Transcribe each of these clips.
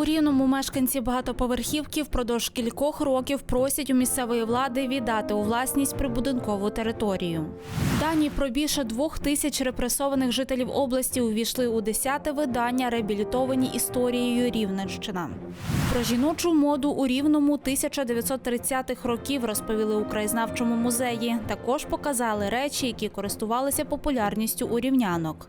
У Рівному мешканці багатоповерхівки впродовж кількох років просять у місцевої влади віддати у власність прибудинкову територію. Дані про більше двох тисяч репресованих жителів області увійшли у десяте видання реабілітовані історією Рівненщина. Про жіночу моду у Рівному 1930-х років розповіли у краєзнавчому музеї. Також показали речі, які користувалися популярністю у рівнянок.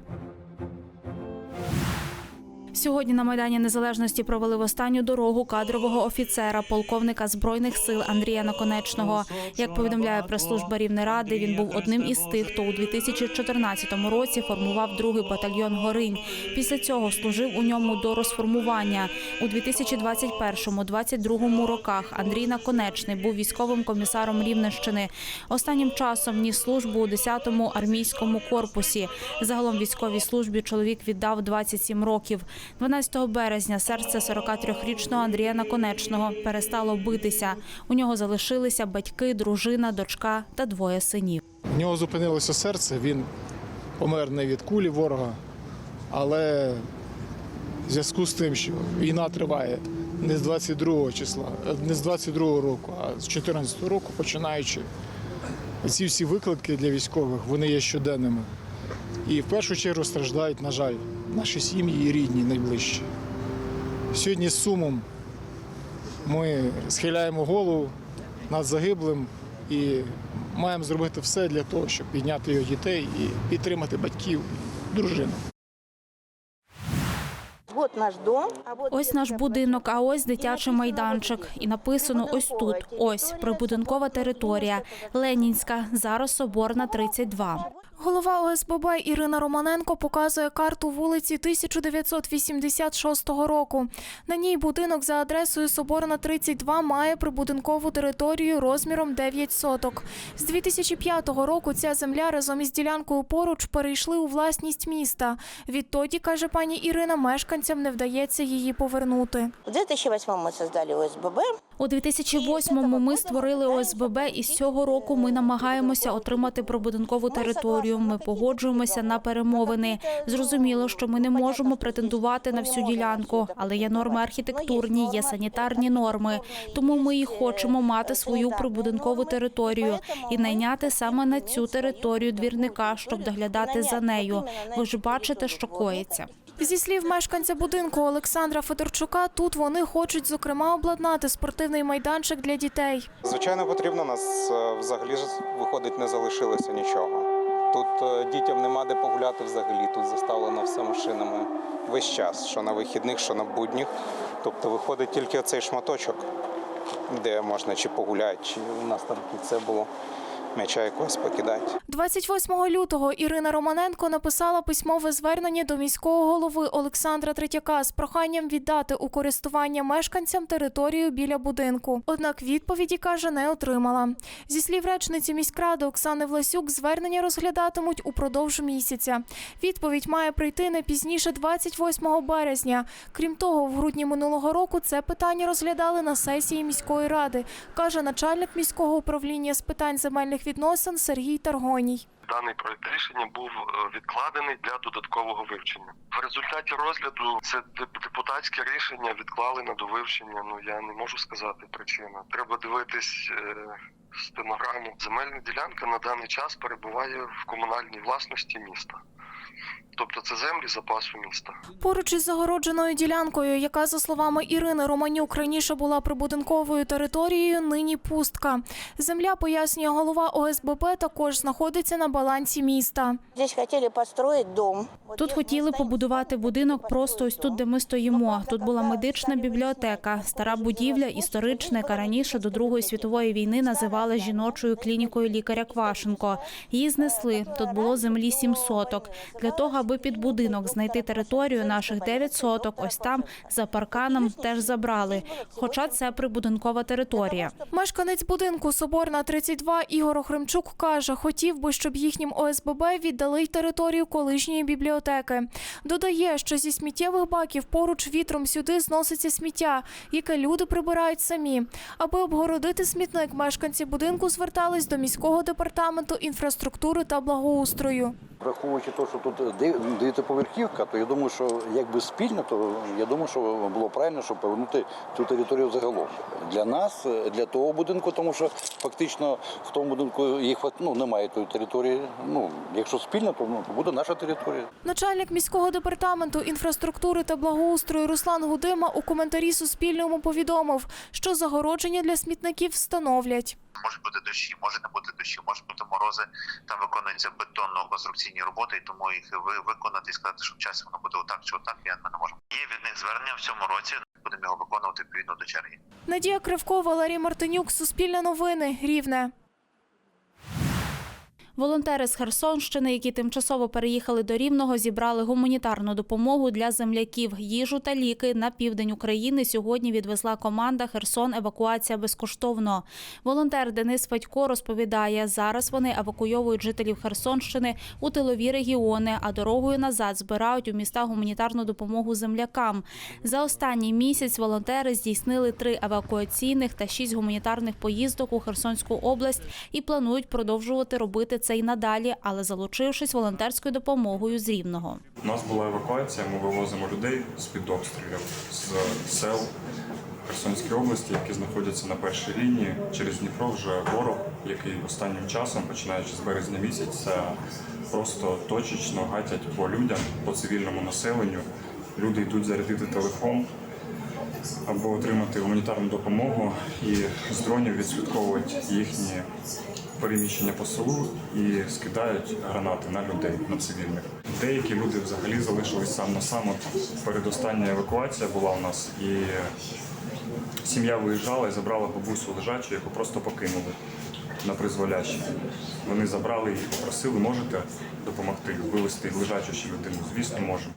Сьогодні на Майдані Незалежності провели в останню дорогу кадрового офіцера, полковника Збройних сил Андрія Наконечного. Як повідомляє прес-служба Рівнеради, він був одним із тих, хто у 2014 році формував другий батальйон Горинь. Після цього служив у ньому до розформування. У 2021-2022 роках Андрій Наконечний був військовим комісаром Рівненщини. Останнім часом ніс службу у 10-му армійському корпусі. Загалом військовій службі чоловік віддав 27 років. 12 березня серце 43-річного Андрія Наконечного перестало битися. У нього залишилися батьки, дружина, дочка та двоє синів. У нього зупинилося серце, він помер не від кулі ворога, але в зв'язку з тим, що війна триває не з 22 числа, не з 22 року, а з 14 року, починаючи. Ці всі виклики для військових вони є щоденними. І в першу чергу страждають, на жаль, наші сім'ї і рідні найближчі. Сьогодні з сумом ми схиляємо голову над загиблим і маємо зробити все для того, щоб підняти його дітей і підтримати батьків, дружину. Вот наш дом. А вот Ось наш будинок, а ось дитячий майданчик. І написано ось тут. Ось прибудинкова територія. Ленінська, зараз Соборна, 32. Голова ОСББ Ірина Романенко показує карту вулиці 1986 року. На ній будинок за адресою Соборна 32 має прибудинкову територію розміром 9 соток. З 2005 року ця земля разом із ділянкою поруч перейшли у власність міста. Відтоді, каже пані Ірина, мешканцям не вдається її повернути. В 2008 мы создали ОСББ. У 2008-му ми створили ОСББ, і з цього року ми намагаємося отримати прибудинкову територію. Ми погоджуємося на перемовини. Зрозуміло, що ми не можемо претендувати на всю ділянку, але є норми архітектурні, є санітарні норми. Тому ми і хочемо мати свою прибудинкову територію і найняти саме на цю територію двірника, щоб доглядати за нею. Ви ж бачите, що коїться. Зі слів мешканця будинку Олександра Федорчука, тут вони хочуть зокрема обладнати спортивний майданчик для дітей. Звичайно, потрібно. Нас е, взагалі виходить, не залишилося нічого. Тут е, дітям нема де погуляти взагалі. Тут заставлено все машинами весь час, що на вихідних, що на будніх. Тобто виходить тільки оцей шматочок, де можна чи погуляти, чи у нас там це було м'яча якогось покидати. 28 лютого Ірина Романенко написала письмове звернення до міського голови Олександра Третяка з проханням віддати у користування мешканцям територію біля будинку. Однак відповіді каже, не отримала. Зі слів речниці міськради Оксани Власюк, звернення розглядатимуть упродовж місяця. Відповідь має прийти не пізніше 28 березня. Крім того, в грудні минулого року це питання розглядали на сесії міської ради, каже начальник міського управління з питань земельних відносин Сергій Таргоній. Даний проект рішення був е, відкладений для додаткового вивчення. В результаті розгляду це депутатське рішення відклали на довивчення. Ну я не можу сказати причину. Треба дивитись е, стенограму. Земельна ділянка на даний час перебуває в комунальній власності міста. Тобто це землі запасу міста. Поруч із загородженою ділянкою, яка, за словами Ірини Романюк, раніше була прибудинковою територією, нині пустка. Земля, пояснює голова ОСББ, також знаходиться на балансі міста. Здесь хотели построить дом. Тут хотіли побудувати будинок просто ось тут, де ми стоїмо. Тут була медична бібліотека, стара будівля, історична, яка раніше до Другої світової війни називали жіночою клінікою лікаря Квашенко. Її знесли. Тут було землі сім соток. Для того, аби під будинок знайти територію, наших 9 соток, ось там за парканом теж забрали. Хоча це прибудинкова територія. Мешканець будинку Соборна 32 Ігор Охремчук каже, хотів би, щоб їхнім ОСББ віддали й територію колишньої бібліотеки. Додає, що зі сміттєвих баків поруч вітром сюди зноситься сміття, яке люди прибирають самі. Аби обгородити смітник, мешканці будинку звертались до міського департаменту інфраструктури та благоустрою. Враховуючи те, що тут де- дев'ятиповерхівка, то я думаю, що якби спільно, то я думаю, що було правильно, щоб повернути цю територію загалом. Для нас, для того будинку, тому що фактично в тому будинку їх ну, немає тої території. Ну, якщо спільно, то, ну, то буде наша територія. Начальник міського департаменту інфраструктури та благоустрою Руслан Гудима у коментарі Суспільному повідомив, що загородження для смітників встановлять. Можуть бути дощі, може не бути дощі, може бути морози. Там виконуються бетонно-конструкційні роботи, і тому їх ви виконати і сказати, що в часі воно буде отак чи отак. Я не можемо. Є від них звернення в цьому році. Будемо його виконувати відповідно до черги. Надія Кривко, Валерій Мартинюк, Суспільне новини, Рівне. Волонтери з Херсонщини, які тимчасово переїхали до Рівного, зібрали гуманітарну допомогу для земляків. Їжу та ліки на південь України сьогодні відвезла команда Херсон. Евакуація безкоштовно. Волонтер Денис Федько розповідає, зараз вони евакуйовують жителів Херсонщини у тилові регіони, а дорогою назад збирають у міста гуманітарну допомогу землякам. За останній місяць волонтери здійснили три евакуаційних та шість гуманітарних поїздок у Херсонську область і планують продовжувати робити це й надалі, але залучившись волонтерською допомогою з Рівного. У нас була евакуація, ми вивозимо людей з-під обстрілів з сел Херсонської області, які знаходяться на першій лінії. Через Дніпро вже ворог, який останнім часом, починаючи з березня місяця, просто точечно гатять по людям, по цивільному населенню. Люди йдуть зарядити телефон або отримати гуманітарну допомогу, і з дронів відслідковують їхні переміщення по селу і скидають гранати на людей, на цивільних. Деякі люди взагалі залишились сам на сам. Передостання евакуація була у нас, і сім'я виїжджала і забрала бабусю лежачу, яку просто покинули на призволяще. Вони забрали її, попросили, можете допомогти вивезти лежачу ще людину. Звісно, можемо.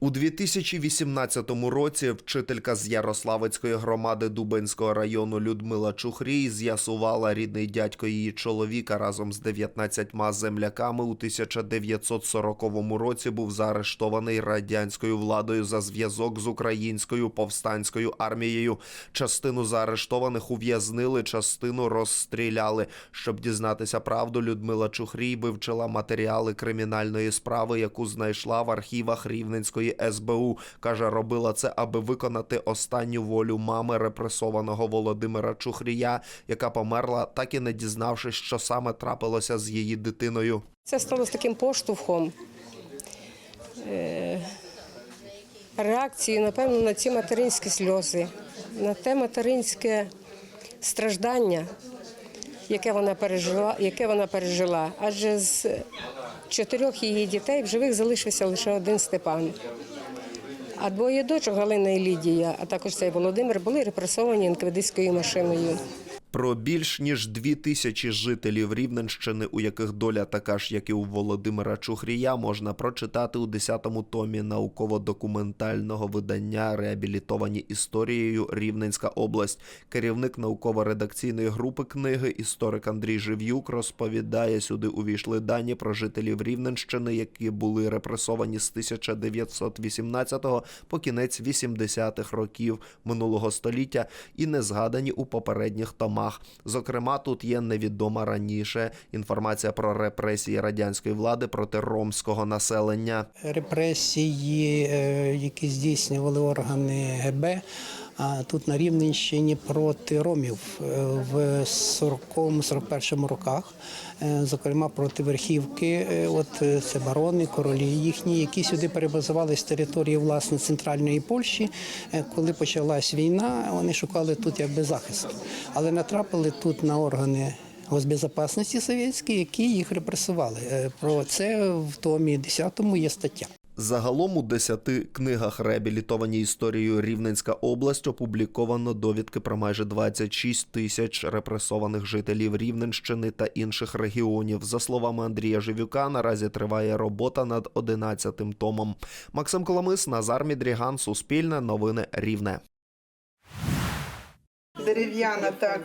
У 2018 році вчителька з Ярославецької громади Дубинського району Людмила Чухрій з'ясувала рідний дядько її чоловіка разом з 19 земляками у 1940 році був заарештований радянською владою за зв'язок з українською повстанською армією. Частину заарештованих ув'язнили, частину розстріляли. Щоб дізнатися правду, Людмила Чухрій вивчила матеріали кримінальної справи, яку знайшла в архівах Рівненської СБУ. Каже, робила це, аби виконати останню волю мами репресованого Володимира Чухрія, яка померла, так і не дізнавшись, що саме трапилося з її дитиною. Це стало таким поштовхом е, реакцією, напевно, на ці материнські сльози, на те материнське страждання, яке вона пережила, яке вона пережила. Адже з чотирьох її дітей в живих залишився лише один Степан. А двоє дочок Галина і Лідія, а також цей Володимир, були репресовані інквідистською машиною. Про більш ніж дві тисячі жителів Рівненщини, у яких доля така ж, як і у Володимира Чухрія, можна прочитати у 10-му томі науково-документального видання Реабілітовані історією Рівненська область. Керівник науково-редакційної групи книги, історик Андрій Жив'юк, розповідає, сюди увійшли дані про жителів Рівненщини, які були репресовані з 1918 по кінець 80-х років минулого століття і не згадані у попередніх томах. Зокрема, тут є невідома раніше інформація про репресії радянської влади проти ромського населення. репресії, е, які здійснювали органи ГБ. А тут на Рівненщині проти ромів е, в 40-41 роках, е, зокрема проти верхівки, е, от це барони, королі їхні, які сюди перебазували з території власне центральної Польщі. Коли почалась війна, вони шукали тут якби захист, але натрапили тут на органи. Госбезопасності совєтські, які їх репресували. Про це в томі 10 є стаття. Загалом у десяти книгах реабілітовані історією Рівненська область опубліковано довідки про майже 26 тисяч репресованих жителів Рівненщини та інших регіонів. За словами Андрія Живюка, наразі триває робота над 11-тим томом. Максим Коломис, Назар Мідріган, Суспільне, Новини Рівне. Дерев'яна, так,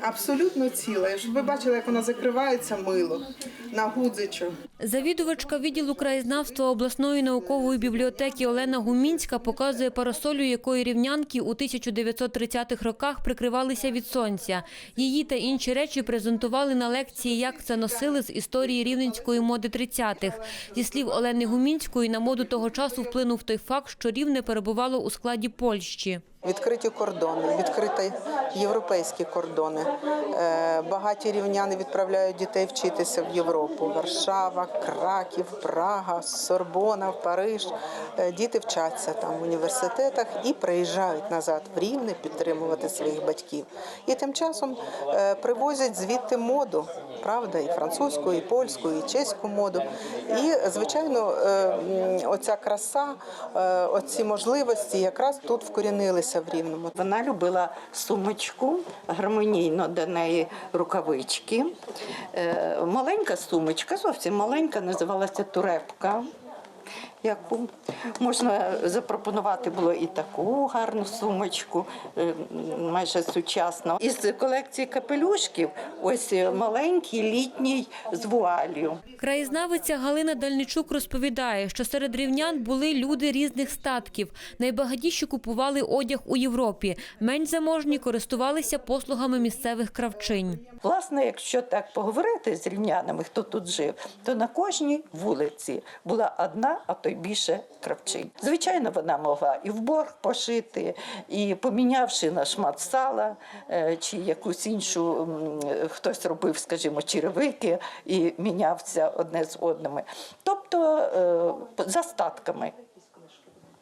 абсолютно ціла. Ви бачили, як вона закривається мило на гудзичу. Завідувачка відділу краєзнавства обласної наукової бібліотеки Олена Гумінська показує парасолю, якої рівнянки у 1930-х роках прикривалися від сонця. Її та інші речі презентували на лекції, як це носили з історії рівненської моди 30-х. Зі слів Олени Гумінської, на моду того часу вплинув той факт, що рівне перебувало у складі Польщі. Відкриті кордони, відкриті європейські кордони. Е, Багаті рівняни відправляють дітей вчитися в Європу. Варшава, Краків, Прага, Сорбона, Париж. Е, Діти вчаться там в університетах і приїжджають назад в Рівне підтримувати своїх батьків. І тим часом е, привозять звідти моду, правда, і французьку, і польську, і чеську моду. І, звичайно, оця краса, оці можливості якраз тут вкорінилися в Рівному. Вона любила сумочку, гармонійно до неї рукавички. Е, Маленька сумочка, зовсім маленька, називалася турепка. Яку можна запропонувати було і таку гарну сумочку, е, майже сучасну. Із колекції капелюшків ось маленький літній з вуалью. Краєзнавиця Галина Дальничук розповідає, що серед рівнян були люди різних статків. Найбагатіші купували одяг у Європі, менш заможні користувалися послугами місцевих кравчинь. Власне, якщо так поговорити з рівнянами, хто тут жив, то на кожній вулиці була одна, а то й більше кравчинь. Звичайно, вона могла і в борг пошити, і помінявши на шмат сала е, чи якусь іншу, хтось робив, скажімо, черевики і мінявся одне з одними. Тобто е, за статками.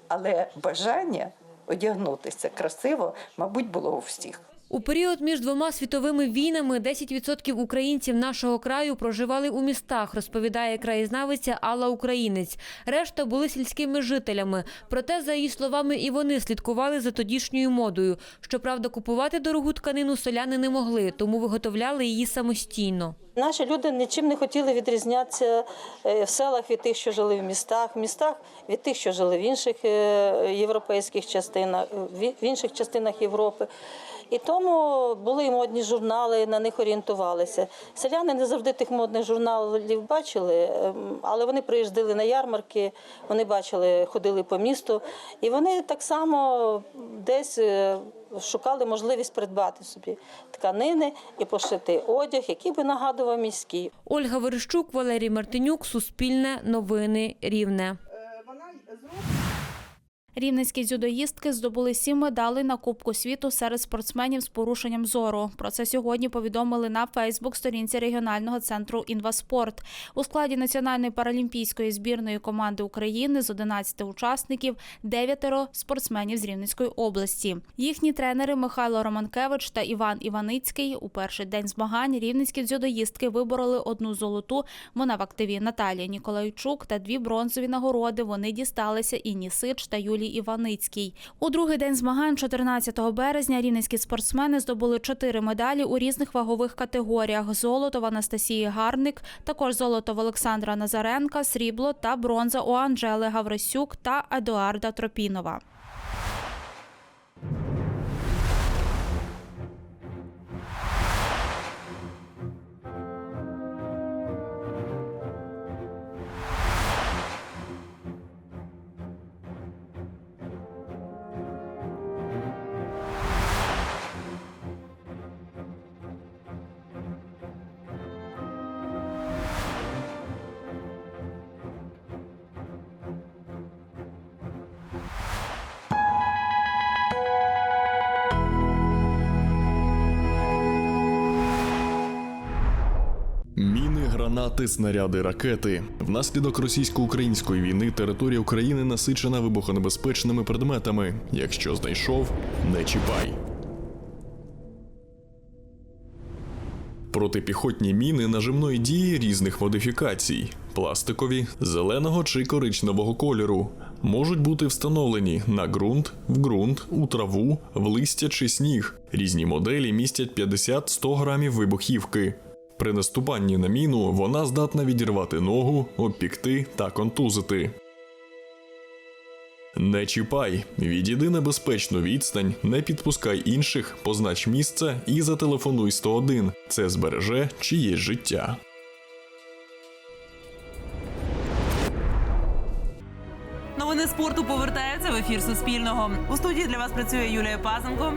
Але бажання одягнутися красиво, мабуть, було у всіх. У період між двома світовими війнами 10% українців нашого краю проживали у містах, розповідає краєзнавиця Алла Українець. Решта були сільськими жителями. Проте, за її словами, і вони слідкували за тодішньою модою. Щоправда, купувати дорогу тканину селяни не могли, тому виготовляли її самостійно. Наші люди нічим не хотіли відрізнятися е, в селах від тих, що жили в містах, в містах від тих, що жили в інших е, європейських частинах, в інших частинах Європи. І тому були модні журнали, на них орієнтувалися. Селяни не завжди тих модних журналів бачили, ем, але вони приїздили на ярмарки, вони бачили, ходили по місту, і вони так само десь е, шукали можливість придбати собі тканини і пошити одяг, який би нагадував міський. Ольга Верещук, Валерій Мартинюк, Суспільне, Новини, Рівне. Рівненські дзюдоїстки здобули сім медалей на Кубку світу серед спортсменів з порушенням зору. Про це сьогодні повідомили на Фейсбук-сторінці регіонального центру «Інваспорт». У складі національної паралімпійської збірної команди України з 11 учасників дев'ятеро спортсменів з Рівненської області. Їхні тренери Михайло Романкевич та Іван Іваницький у перший день змагань рівненські дзюдоїстки вибороли одну золоту. Вона в активі Наталія Ніколайчук та дві бронзові нагороди. Вони дісталися Інні Сич та Юлії Іваницькій. У другий день змагань, 14 березня, рівненські спортсмени здобули чотири медалі у різних вагових категоріях: золото в Анастасії Гарник, також золото в Олександра Назаренка, срібло та бронза у Анжели Гаврисюк та Едуарда Тропінова. Гранати, снаряди, ракети. Внаслідок російсько-української війни територія України насичена вибухонебезпечними предметами. Якщо знайшов, не чіпай. Протипіхотні міни нажимної дії різних модифікацій: пластикові, зеленого чи коричневого кольору. Можуть бути встановлені на ґрунт, в ґрунт, у траву, в листя чи сніг. Різні моделі містять 50-100 грамів вибухівки. При наступанні на міну вона здатна відірвати ногу, обпікти та контузити. Не чіпай, відійди на безпечну відстань, не підпускай інших, познач місце і зателефонуй 101. Це збереже чиєсь життя. Новини спорту повертаються в ефір Суспільного. У студії для вас працює Юлія Пазенко.